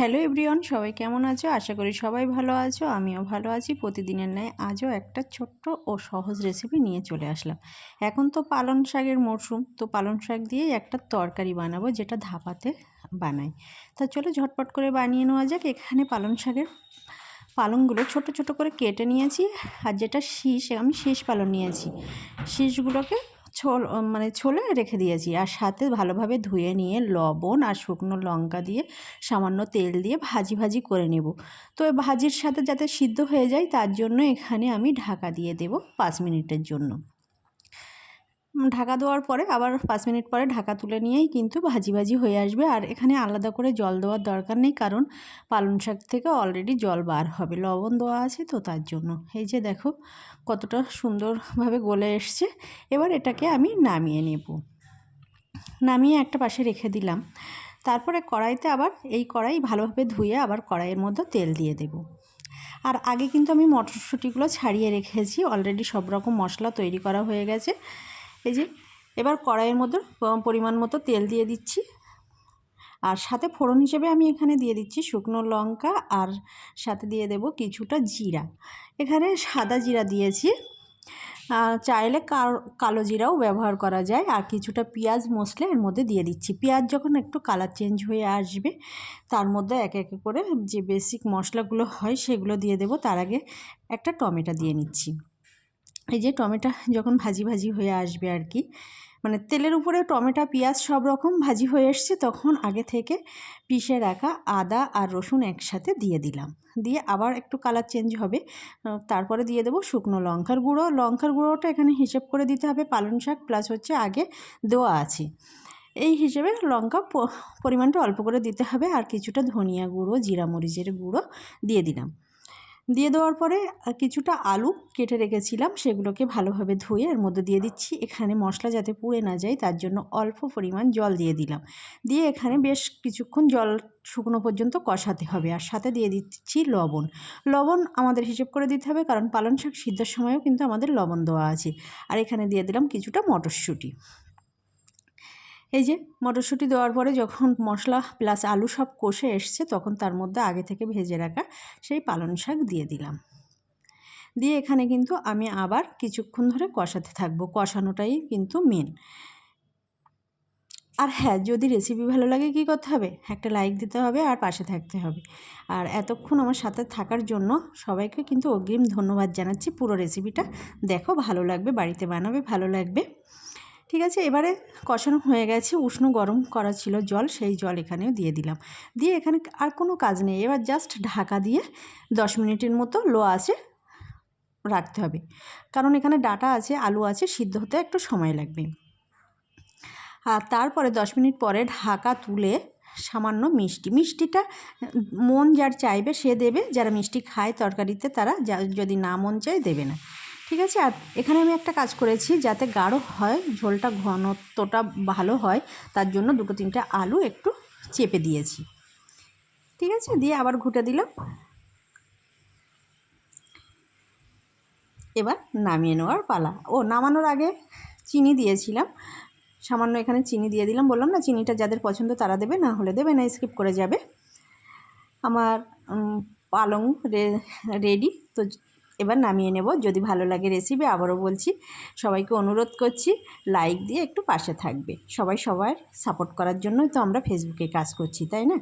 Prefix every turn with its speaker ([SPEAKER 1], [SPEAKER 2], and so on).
[SPEAKER 1] Hello everyone, সবাই কেমন আছো? আশা করি সবাই ভালো আছো, আমিও ভালো আছি। প্রতিদিনের ন্যায় আজও একটা ছোট্ট ও সহজ রেসিপি নিয়ে চলে আসলাম। এখন তো পালং শাকের মরশুম তো পালং শাক দিয়েই একটা তরকারি বানাবো যেটা ধাপাতে বানাই। তা চলো ঝটপট করে বানিয়ে নেওয়া যাক। এখানে পালং শাকের পালংগুলো ছোট ছোট করে কেটে নিয়েছি, আর যেটা শীষ, আমি শীষ পালং নিয়েছি। শীষগুলোকে ছোল মানে ছোলে রেখে দিয়েছি। আর সাথে ভালোভাবে ধুয়ে নিয়ে লবণ আর শুকনো লঙ্কা দিয়ে সামান্য তেল দিয়ে ভাজি ভাজি করে নেব। তো ভাজির সাথে যাতে সিদ্ধ হয়ে যায়, তার জন্য এখানে আমি ঢাকা দিয়ে দেব পাঁচ মিনিটের জন্য। ঢাকা দেওয়ার পরে আবার পাঁচ মিনিট পরে ঢাকা তুলে নিয়েই কিন্তু ভাজি ভাজি হয়ে আসবে। আর এখানে আলাদা করে জল দেওয়ার দরকার নেই কারণ পালং শাক থেকে অলরেডি জল বার হবে। লবণ দেওয়া আছে তো তার জন্য। এই যে দেখো কতটা সুন্দরভাবে গলে এসছে। এবার এটাকে আমি নামিয়ে নেব। নামিয়ে একটা পাশে রেখে দিলাম। তারপরে কড়াইতে আবার এই কড়াই ভালোভাবে ধুয়ে আবার কড়াইয়ের মধ্যে তেল দিয়ে দেব। আর আগে কিন্তু আমি মটরশুঁটিগুলো ছাড়িয়ে রেখেছি। অলরেডি সব রকম মশলা তৈরি করা হয়ে গেছে। এই যে, এবার কড়াইয়ের মধ্যে পরিমাণ মতো তেল দিয়ে দিচ্ছি। আর সাথে ফোড়ন হিসেবে আমি এখানে দিয়ে দিচ্ছি শুকনো লঙ্কা আর সাথে দিয়ে দেব কিছুটা জিরা। এখানে সাদা জিরা দিয়েছি। চাইলে কালো জিরাও ব্যবহার করা যায়। আর কিছুটা পেঁয়াজ মশলা এর মধ্যে দিয়ে দিচ্ছি। পেঁয়াজ যখন একটু কালার চেঞ্জ হয়ে আসবে, তার মধ্যে এক এক করে যে বেসিক মশলাগুলো হয় সেগুলো দিয়ে দেব। তার আগে একটা টমেটো দিয়ে নিচ্ছি। এই যে টমেটো যখন ভাজি ভাজি হয়ে আসবে আর কি মানে তেলের উপরে টমেটো, পেঁয়াজ সব রকম ভাজি হয়ে এসছে, তখন আগে থেকে পিষে রাখা আদা আর রসুন একসাথে দিয়ে দিলাম। দিয়ে আবার একটু কালার চেঞ্জ হবে। তারপরে দিয়ে দেবো শুকনো লঙ্কার গুঁড়ো। লঙ্কার গুঁড়োটা এখানে হিসেব করে দিতে হবে পালং শাক, প্লাস হচ্ছে আগে দেওয়া আছে। এই হিসেবে লঙ্কা পরিমাণটা অল্প করে দিতে হবে, আর কিছুটা ধনিয়া গুঁড়ো, জিরা মরিচের গুঁড়ো দিয়ে দিলাম। দিয়ে দেওয়ার পরে কিছুটা আলু কেটে রেখেছিলাম, সেগুলোকে ভালোভাবে ধুয়ে এর মধ্যে দিয়ে দিচ্ছি। এখানে মশলা যাতে পুড়ে না যায়, তার জন্য অল্প পরিমাণ জল দিয়ে দিলাম। দিয়ে এখানে বেশ কিছুক্ষণ জল শুকনো পর্যন্ত কষাতে হবে। আর সাথে দিয়ে দিচ্ছি লবণ। লবণ আমাদের হিসেব করে দিতে হবে, কারণ পালং শাক সিদ্ধর সময়ও কিন্তু আমাদের লবণ দেওয়া আছে। আর এখানে দিয়ে দিলাম কিছুটা মটরশুঁটি। এই যে মটরশুঁটি দেওয়ার পরে যখন মশলা প্লাস আলু সব কষে এসছে, তখন তার মধ্যে আগে থেকে ভেজে রাখা সেই পালং শাক দিয়ে দিলাম। দিয়ে এখানে কিন্তু আমি আবার কিছুক্ষণ ধরে কষাতে থাকব। কষানোটাই কিন্তু মেন আর হ্যাঁ যদি রেসিপি ভালো লাগে কী করতে হবে? একটা লাইক দিতে হবে আর পাশে থাকতে হবে। আর এতক্ষণ আমার সাথে থাকার জন্য সবাইকে কিন্তু অগ্রিম ধন্যবাদ জানাচ্ছি। পুরো রেসিপিটা দেখো, ভালো লাগবে, বাড়িতে বানাবে, ভালো লাগবে। ঠিক আছে, এবারে কষানো হয়ে গেছে, উষ্ণ গরম করা ছিল জল, সেই জল এখানেও দিয়ে দিলাম। দিয়ে এখানে আর কোনো কাজ নেই, এবার জাস্ট ঢাকা দিয়ে দশ মিনিটের মতো লো আছে রাখতে হবে। কারণ এখানে ডাটা আছে, আলু আছে, সিদ্ধ হতে একটু সময় লাগবে। আর তারপরে দশ মিনিট পরে ঢাকা তুলে সামান্য মিষ্টি, মিষ্টিটা মন যার চাইবে সে দেবে, যারা মিষ্টি খায় তরকারিতে তারা যদি না মন চায় দেবে না। ঠিক আছে? আর এখানে আমি একটা কাজ করেছি যাতে গাঢ় হয়, ঝোলটা ঘনত্বটা ভালো হয়, তার জন্য দুটো তিনটে আলু একটু চেপে দিয়েছি। ঠিক আছে? দিয়ে আবার ঘুটে দিলাম। এবার নামিয়ে নেওয়ার পালা। ও, নামানোর আগে চিনি দিয়েছিলাম। সামান্য এখানে চিনি দিয়ে দিলাম। বললাম না, চিনিটা যাদের পছন্দ তারা দেবে, না হলে দেবে, না স্কিপ করে যাবে। আমার পালং রেডি তো এবার নামিয়ে নেব। যদি ভালো লাগে রেসিপি আবারও বলছি, সবাইকে অনুরোধ করছি লাইক দিয়ে একটু পাশে থাকবে। সবাই সবার সাপোর্ট করার জন্যই তো আমরা ফেসবুকে কাজ করছি, তাই না?